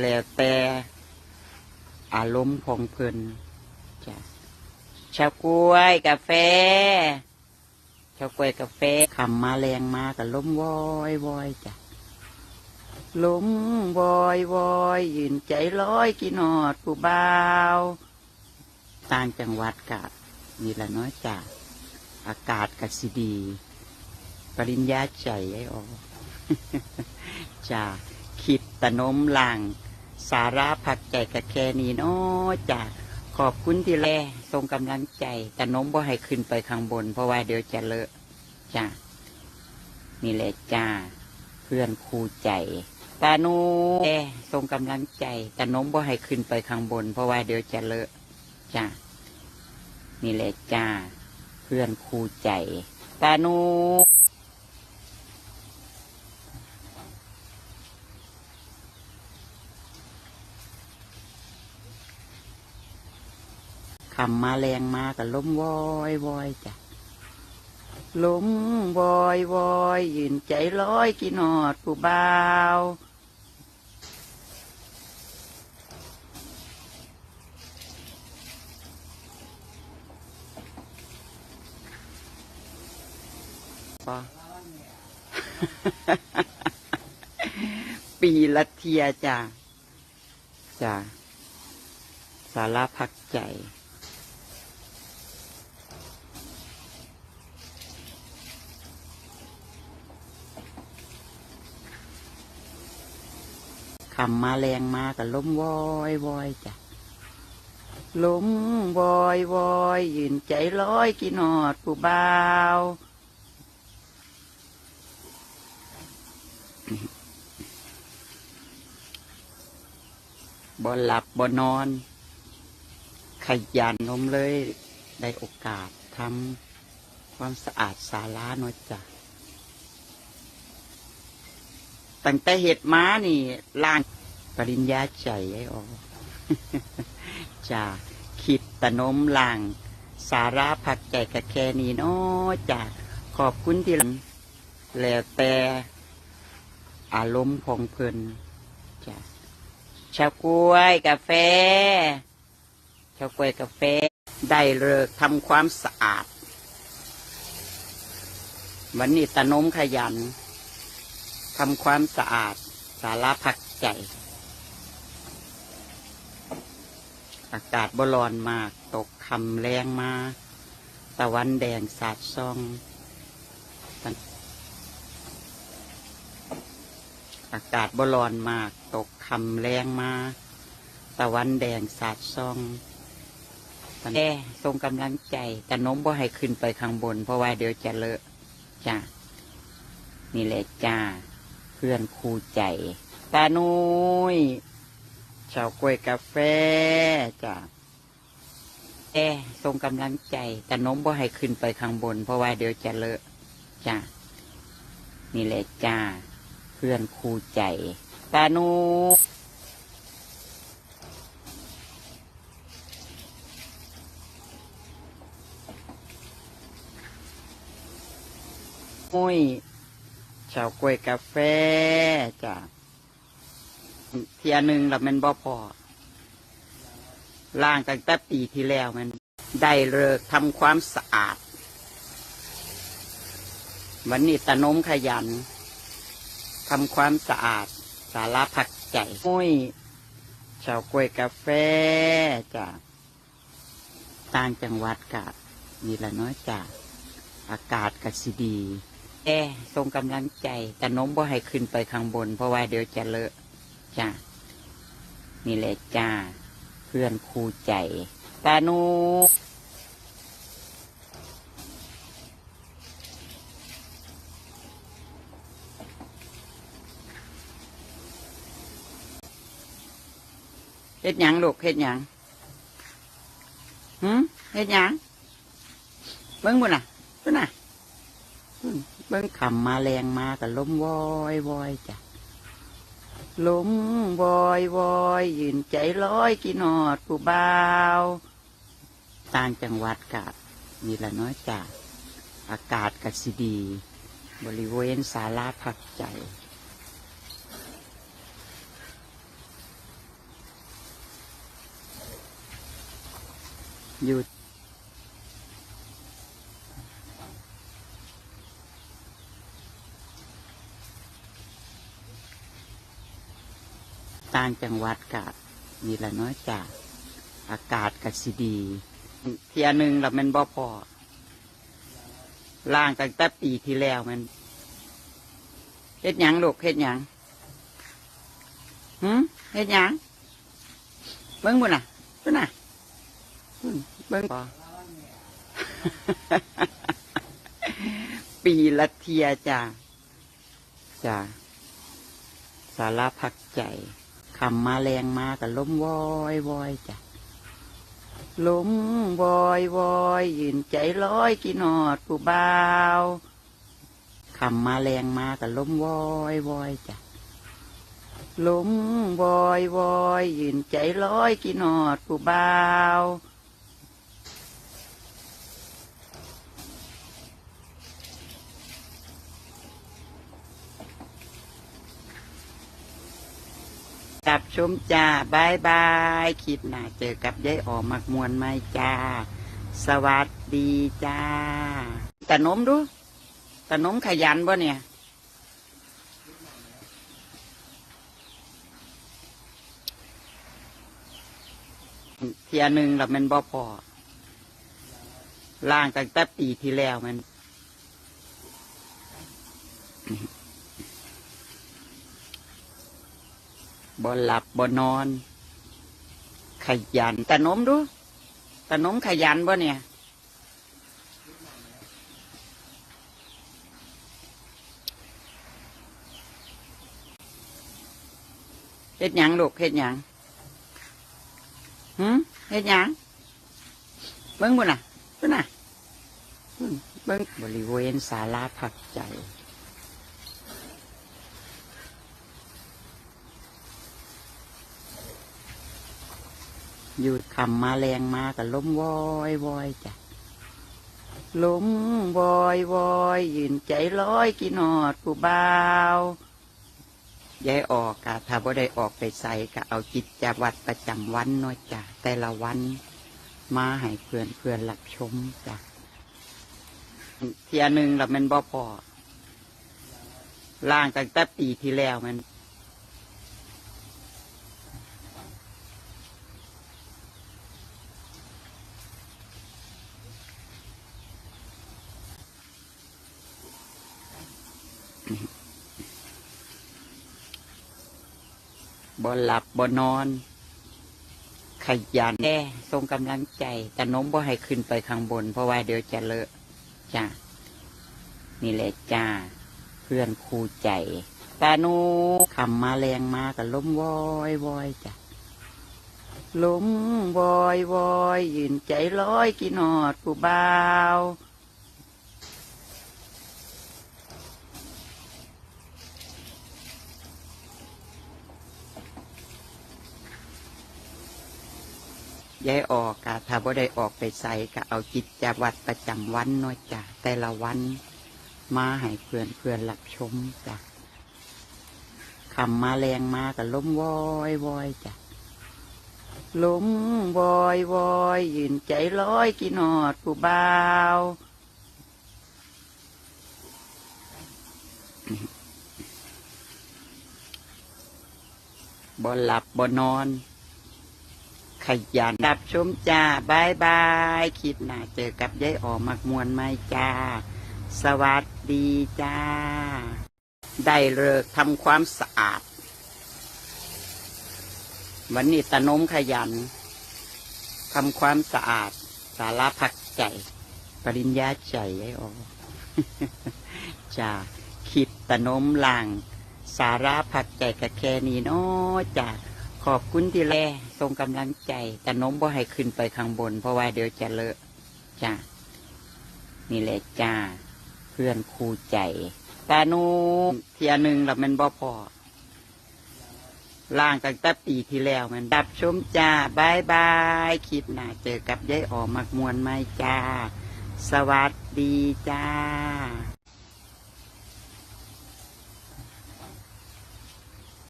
แล้วแต่อารมณ์ของเพิ่นจ้ะชาวกล้วยกาแฟชาวกล้วยกาแฟคำมาแรงมากับล้มวอยวอยจ้ะล้มวอยวอยยืนใจร้อยกินอดผู้บ่าวต่างจังหวัดกะนี่ละน้อยจ้ะอากาศกสิดี ปริญญาใจไอ้ออจ้าคิดตะนมหลัง สาระผักใจกับแค่นี้เนาะจ้าขอบคุณที่แลส่งกำลังใจแตะนมบ่ให้ขึ้นไปข้างบน เพราะว่าเดี๋ยวจะเลอะจ้านี่แหละจ้า เพื่อนครูใจตาหนูแลส่งกำลังใจแตะนมบ่ให้ขึ้นไปข้างบน เพราะว่าเดี๋ยวจะเลอะจ้านี่แหละจ้า เพื่อนครูใจตาหนู คำมาแรงมากับล้มวอยวอยจ้ะล้มวอยวอยยืนใจร้อยกินอดผู้บ่าวปะปีละเทียจ้ะจ้ะสาระพักใจ คำมาแรงมากับล้มวอยวอยจ้ะล้มวอยวอยยืนใจร้อยกินอดผู้บ่าวบ่หลับบ่นอน ขยันนมเลย ได้โอกาสทำความสะอาดศาลาเนาะจ้ะ ตั้งแต่เห็ดม้านี่ล่างปริญญาใจไอ้ออกจ้าคิดตะนมล่าง สาระผักใจกับแค่นี้เนาะจ้าขอบคุณที่ลังแล้วแต่อารมณ์ของเพลินจ้าชากล้วยกาแฟชากล้วยกาแฟ ได้เลิกทำความสะอาด วันนี้ตะนมขยัน ทำความสะอาดสาระพักใจ อากาศบร้อนมากตกคำแรงมาตะวันแดงสาดส่อง อากาศบร้อนมากตกคำแรงมาตะวันแดงสาดส่องแด่ทรงกำลังใจ แต่น้มบ่ให้ขึ้นไปข้างบน เพราะว่าเดี๋ยวจะเลอะจ้านี่แหละจ้า พื่อนครูใจ ตานุยชาวกล้วยกาแฟจ้าแอส่งกำลังใจแต่น้มบ่ให้ขึ้นไปข้างบน เพราะว่าเดี๋ยวจะเลอะจ้านี่แหละจ้า เพื่อนครูใจ ตานุมุย ชาวกล้วยกาแฟจ้ะเทียหนึ่งล้วมันบ่พอล่างตั้งแต่ปีที่แล้วมัน ได้เลิกทำความสะอาด วันนี้ตะนมขยันทำความสะอาด สาระพักใจมุ้ยชาวกล้วยกาแฟจ้ะต่างจังหวัดกะนี่ละน้อยจ้ะอากาศกสิดี แอส่งกำลังใจ แต่น้มบ่ให้ขึ้นไปข้างบน เพราะว่าเดี๋ยวจะเลอะจ้านี่แหละจ้า เพื่อนครูใจตานูเฮ็ดหยังลูกเฮ็ดหยังหืมเฮ็ดหยังเบิ่งบุญน่ะบุญน่ะ บื้องขำมาแรงมากับล้มวอยวอยจ้ะล้มวอยวอยยืนใจร้อยกี่นอดผู้บ่าวต่างจังหวัดกะมีละน้อยจ้ะอากาศกะสีดี บริเวณสาราพักใจอยู่ ต่างจังหวัดกับมีละน้อยจากอากาศกับสิดี เทียหนึ่งแล้วมันบ่พอล่างตั้งแต่ปีที่แล้วมันเฮ็ดหยังลูกเฮ็ดหยังหืมเฮ็ดหยังเบิ้งบุญน่ะบุญน่ะเบิ้งบ่ปีละเทียจ้าจ้าสาระพักใจ คำมาแรงมากับล้มวอยวอยจ้ะล้มวอยวอยยืนใจร้อยกินอดผู้บ่าวคำมาแรงมากับล้มวอยวอยจ้ะล้มวอยวอยยืนใจร้อยกินอดผู้บ่าว กับชมจ้าบายบายคลิปหน้าเจอกับยายออมักมวนไหมจ้า สวัสดีจ้าตะนมดูตะนมขยันบ่เนี่ยเทียหนึ่งแล้วมันบ่พอล่างตั้งแต่ปีที่แล้วมัน บ่หลับบ่นอน ขยันตะนมดูตะนมขยันบ่เนี่ยเฮ็ดหยังลูกเฮ็ดหยังหืมเฮ็ดหยังเบิ่งบุญน่ะบุญน่ะบุญเบิ่งบริเวณศาลาพักใจ หยุดคำมาแรงมากับล้มวอยวอยจ้ะล้มวอยวอยยืนใจร้อยกินอดผู้บ่าวยายออกกะถ้าบ่ได้ออกไปใส่ก็เอาจิตจวัดประจำวันน้อยจ้ะแต่ละวันมาให้เพื่อนเพื่อนรับชมจ้ะเทียหนึ่งแล้วมันบ่พอล่างตั้งแต่ปีที่แล้วมัน บ่หลับบ่นอน ขยันแน่ทรงกำลังใจ แต่น้มบ่ให้ขึ้นไปข้างบน เพราะว่าเดี๋ยวจะเลอะจ้านี่แหละจ้า เพื่อนครูใจตาหนูคำมาแรงมากับล้มวอยวอยจ้ะล้มวอยวอยยืนใจร้อยกินอดผู้บ่าว ยายออกกะถ้าบ่ได้ออกไปใส่ก็เอาจิตจวัดประจำวันน้อยจ้ะแต่ละวันมาให้เพื่อนเพื่อนรับชมจ้ะคำมาแรงมากับล้มวอยวอยจ้ะล้มวอยวอยยืนใจร้อยกินอดผู้บ่าวบ่หลับบ่นอน ขยันรับชมจ้าบายบายคลิปหน้าเจอกับยายออมักมวนไหมจ้า สวัสดีจ้า ได้เลิกทำความสะอาด วันนี้ตะนมขยันทำความสะอาด สาระพักใจ ปริญญาใจยายออจ้าคลิปตะนมล่าง สาระพักใจกับแค่นี้เนาะจ้า ขอบคุณที่แลส่งกำลังใจ แต่น้มบ่ให้ขึ้นไปข้างบน เพราะว่าเดี๋ยวจะเลอะจ้านี่แหละจ้า เพื่อนครูใจ ตาหนูเทียหนึ่งแล้วมันบ่พอล่างตั้งแต่ปีที่แล้วมันดับชมจ้าบายบายคลิปหน้าเจอกับยายออมักมวนไหมจ้า สวัสดีจ้า